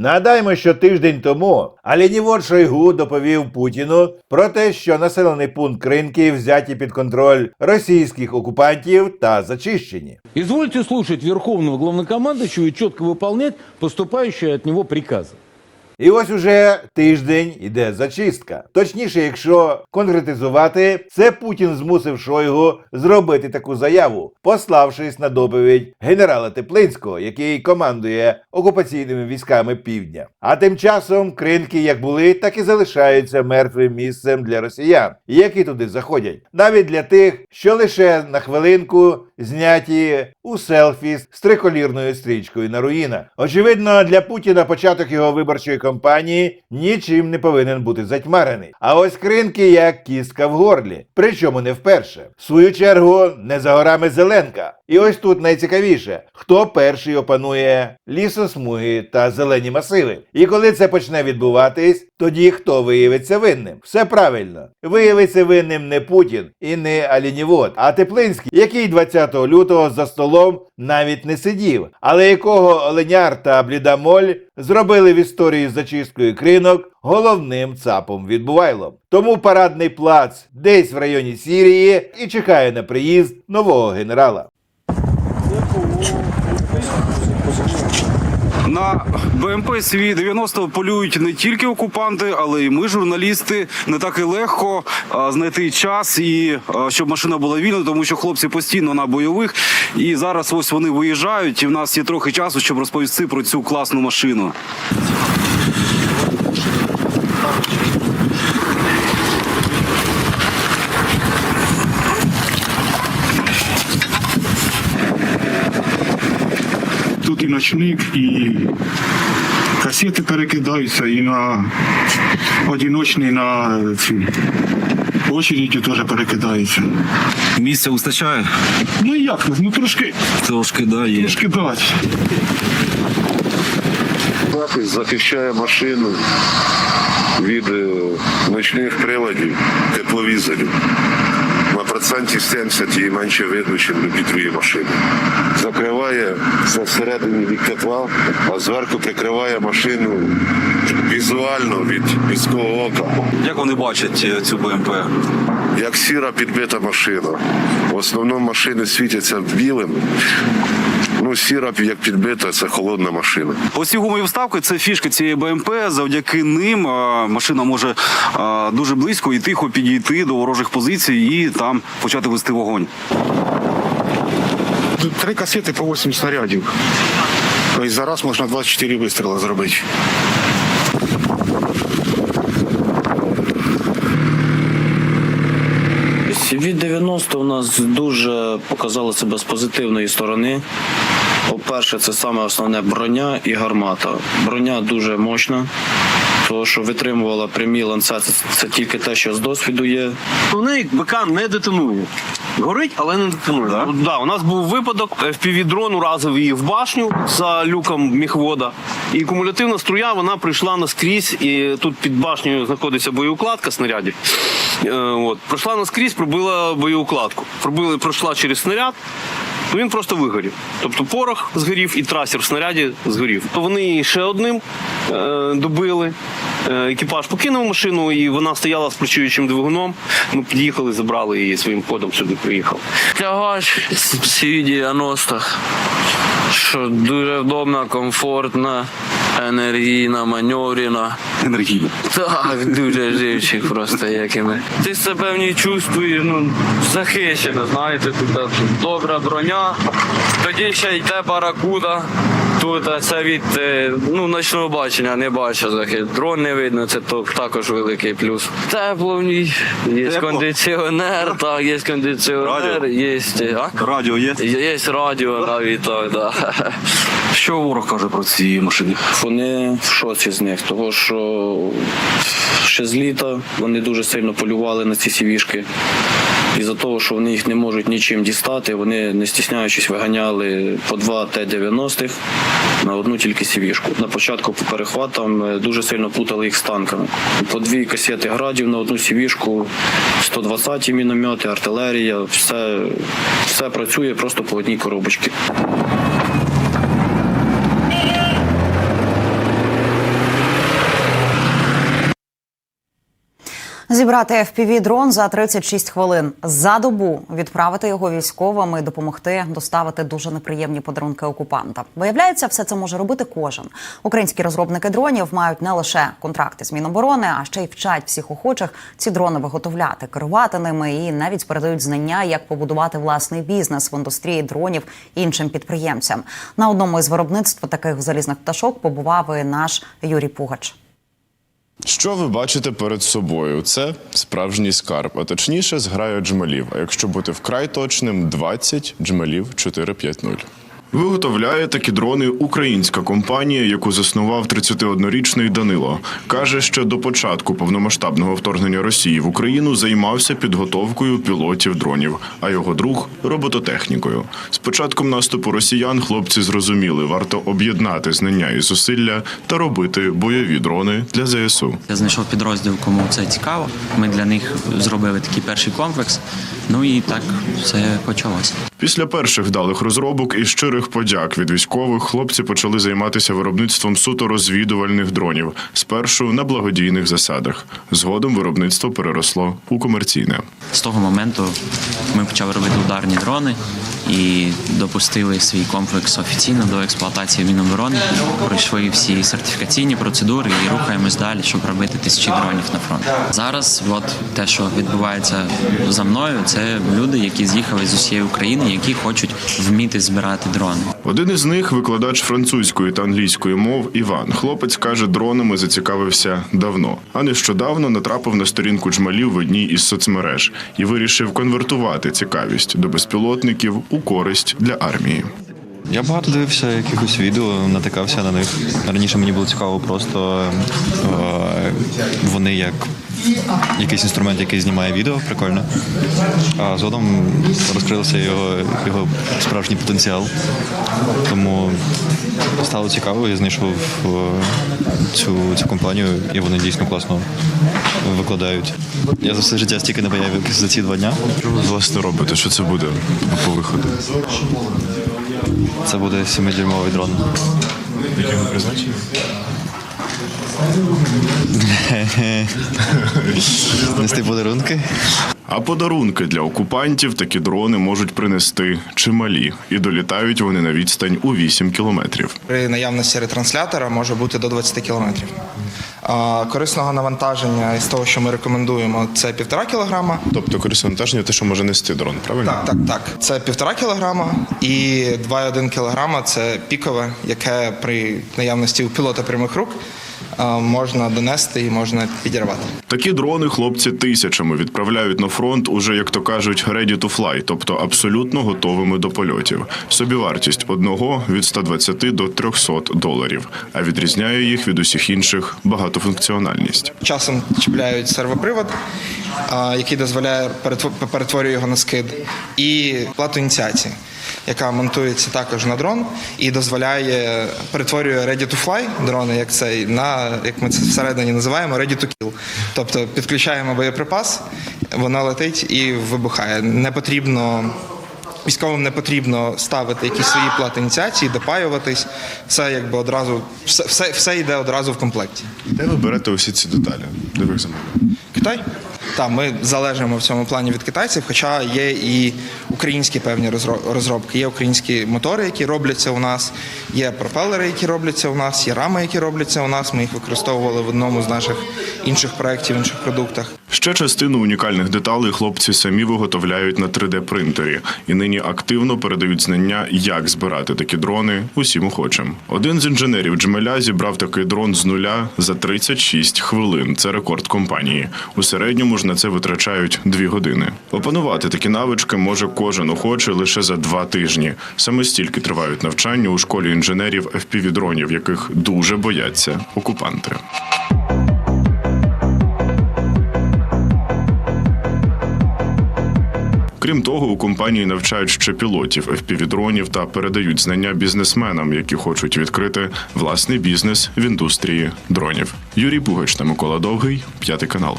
Нагадаємо, що тиждень тому Алінівор Шойгу доповів Путіну про те, що населений пункт Кринки взяті під контроль російських окупантів та зачищені. Извольте слухати Верховного головнокомандуючого і чітко виконувати поступаючі від нього приказы. І ось уже тиждень іде зачистка. Точніше, якщо конкретизувати, це Путін змусив Шойгу зробити таку заяву, пославшись на доповідь генерала Теплинського, який командує окупаційними військами півдня. А тим часом кринки як були, так і залишаються мертвим місцем для росіян, які туди заходять, навіть для тих, що лише на хвилинку зняті у селфі з триколірною стрічкою на руїнах. Очевидно, для Путіна початок його виборчої кампанії нічим не повинен бути затьмарений. А ось кринки як кістка в горлі. Причому не вперше. В свою чергу не за горами Зеленка. І ось тут найцікавіше, хто перший опанує лісосмуги та зелені масиви. І коли це почне відбуватись, тоді хто виявиться винним? Все правильно. Виявиться винним не Путін і не Алінівод, а Теплинський, який 20 лютого за столом навіть не сидів, але якого Оленяр та Блідамоль зробили в історії з зачисткою кринок головним цапом відбувайлом. Тому парадний плац десь в районі Сірії і чекає на приїзд нового генерала. На БМП свій 90 полюють не тільки окупанти, але й ми, журналісти. Не так і легко знайти час і щоб машина була вільна, тому що хлопці постійно на бойових. І зараз ось вони виїжджають, і в нас є трохи часу, щоб розповісти про цю класну машину. Ночник, і касети перекидаються, і на одиночний на ці очереді теж перекидаються. Місця вистачає? Ну як, ну трошки, Трошки да, є. трошки дати. Захист захищає машину від е, ночних приладів, тепловізорів. На проценті 70 її менше видно, ніж другі машини. Закриває всередині від тепла, а зверху прикриває машину візуально від людського ока. Як вони бачать е, цю БМП? Як сіра підбита машина. В основному машини світяться білим. Ну, сіра, як підбита, це холодна машина. Ось ці гумові вставки це фішка цієї БМП. Завдяки ним машина може дуже близько і тихо підійти до ворожих позицій і там почати вести вогонь. Три касети по 8 снарядів. Тобто зараз можна 24 вистріли зробити. Від 90 у нас дуже показало себе з позитивної сторони. По-перше, це саме основне броня і гармата. Броня дуже мощна, тому що витримувала прямі ланцети. Це, це тільки те, що з досвіду є. У неї БК не детонує. Горить, але не детонує. Да? Да, у нас був випадок, FPV-дрон уразив її в башню за люком міхвода. І кумулятивна струя вона прийшла наскрізь, і тут під башнею знаходиться боєукладка снарядів. Е, от, пройшла наскрізь, пробила боєукладку. Пробили, пройшла через снаряд. Ну, він просто вигорів. Тобто порох згорів і трасер в снаряді згорів. То вони ще одним е, добили. Е, екіпаж покинув машину, і вона стояла з працюючим двигуном. Ми під'їхали, забрали її своїм ходом сюди приїхав. Тягач C90, що дуже вдобна, комфортна, енергійна, маневрена. Енергійна. Так, дуже живчик просто якими. Ти себе в ній чувствуєш, ну, захищено, знаєте, тут добра броня. Тоді ще йде баракуда. Тут це від е, ну, ночного бачення не бачу захист. Дрон не видно, це то, також великий плюс. Тепло в ній, є Тепло? кондиціонер, так, є кондиціонер, Радіо? є. А? Радіо є. Є радіо навіть так, да. Що ворог каже про ці машини? Вони в шоці з них, тому що ще з літа вони дуже сильно полювали на ці сівішки. І за того, що вони їх не можуть нічим дістати, вони не стісняючись виганяли по два Т-90 на одну тільки сівішку. На початку по перехватам е, дуже сильно плутали їх з танками. По дві касети градів на одну сівішку, 120 міномети, артилерія, все, все працює просто по одній коробочці. Зібрати fpv дрон за 36 хвилин за добу, відправити його військовим і допомогти доставити дуже неприємні подарунки окупанта. Виявляється, все це може робити кожен. Українські розробники дронів мають не лише контракти з Міноборони, а ще й вчать всіх охочих ці дрони виготовляти, керувати ними і навіть передають знання, як побудувати власний бізнес в індустрії дронів іншим підприємцям. На одному із виробництв таких залізних пташок побував і наш Юрій Пугач. Що ви бачите перед собою? Це справжній скарб, а точніше зграя джмелів. А якщо бути вкрай точним, 20 джмелів 450. Виготовляє такі дрони українська компанія, яку заснував 31-річний Данило. Каже, що до початку повномасштабного вторгнення Росії в Україну займався підготовкою пілотів дронів, а його друг робототехнікою. З початком наступу росіян хлопці зрозуміли, варто об'єднати знання і зусилля та робити бойові дрони для ЗСУ. Я знайшов підрозділ, кому це цікаво. Ми для них зробили такий перший комплекс. Ну і так все почалося. Після перших вдалих розробок і щирих подяк від військових хлопці почали займатися виробництвом суто розвідувальних дронів. Спершу на благодійних засадах. Згодом виробництво переросло у комерційне. З того моменту ми почали робити ударні дрони і допустили свій комплекс офіційно до експлуатації Міноборони. Пройшли всі сертифікаційні процедури і рухаємось далі, щоб робити тисячі дронів на фронт. Зараз, от те, що відбувається за мною, це люди, які з'їхали з усієї України, які хочуть вміти збирати дрони. Один із них викладач французької та англійської мов Іван. Хлопець каже, дронами зацікавився давно, а нещодавно натрапив на сторінку джмалів в одній із соцмереж і вирішив конвертувати цікавість до безпілотників у користь для армії. Я багато дивився якихось відео, натикався на них. Раніше мені було цікаво просто е, вони як якийсь інструмент, який знімає відео, прикольно. А згодом розкрився його, його справжній потенціал. Тому стало цікаво, я знайшов е, цю, цю компанію, і вони дійсно класно викладають. Я за все життя стільки не бояв, за ці два дня. Що ви власне робите? Що це буде по виходу? Це буде 7-дюймовий дрон. Яким призначення? Нести подарунки. А подарунки для окупантів такі дрони можуть принести чималі, і долітають вони на відстань у 8 кілометрів. При наявності ретранслятора може бути до 20 кілометрів. Корисного навантаження із того, що ми рекомендуємо, це півтора кілограма. Тобто корисне вантаження те, що може нести дрон, правильно? Так, так, так. Це півтора кілограма і 2,1 кілограма це пікове, яке при наявності у пілота прямих рук можна донести і можна підірвати. Такі дрони хлопці тисячами відправляють на фронт уже, як то кажуть, ready to fly, тобто абсолютно готовими до польотів. Собівартість одного від 120 до 300 доларів, а відрізняє їх від усіх інших багатофункціональність. Часом чіпляють сервопривод, який дозволяє перетво- перетворює його на скид, і плату ініціації, яка монтується також на дрон і дозволяє перетворює ready to fly дрони, як цей на як ми це всередині називаємо ready to kill. Тобто підключаємо боєприпас, воно летить і вибухає. Не потрібно. Військовим не потрібно ставити якісь свої плати ініціації, допаюватись. Все якби одразу все, все, все йде одразу в комплекті. Де ви берете усі ці деталі? Де ви їх замовляєте? Китай? Так, ми залежимо в цьому плані від китайців, хоча є і українські певні розро- розробки. Є українські мотори, які робляться у нас, є пропелери, які робляться у нас, є рами, які робляться у нас. Ми їх використовували в одному з наших інших проєктів, інших продуктах. Ще частину унікальних деталей хлопці самі виготовляють на 3D-принтері і нині активно передають знання, як збирати такі дрони усім охочим. Один з інженерів Джмеля зібрав такий дрон з нуля за 36 хвилин. Це рекорд компанії. У середньому ж на це витрачають 2 години. Опанувати такі навички може кожен охочий лише за два тижні. Саме стільки тривають навчання у школі інженерів FPV-дронів, яких дуже бояться окупанти. Крім того, у компанії навчають ще пілотів FPV-дронів та передають знання бізнесменам, які хочуть відкрити власний бізнес в індустрії дронів. Юрій Пугач та Микола Довгий, п'ятий канал.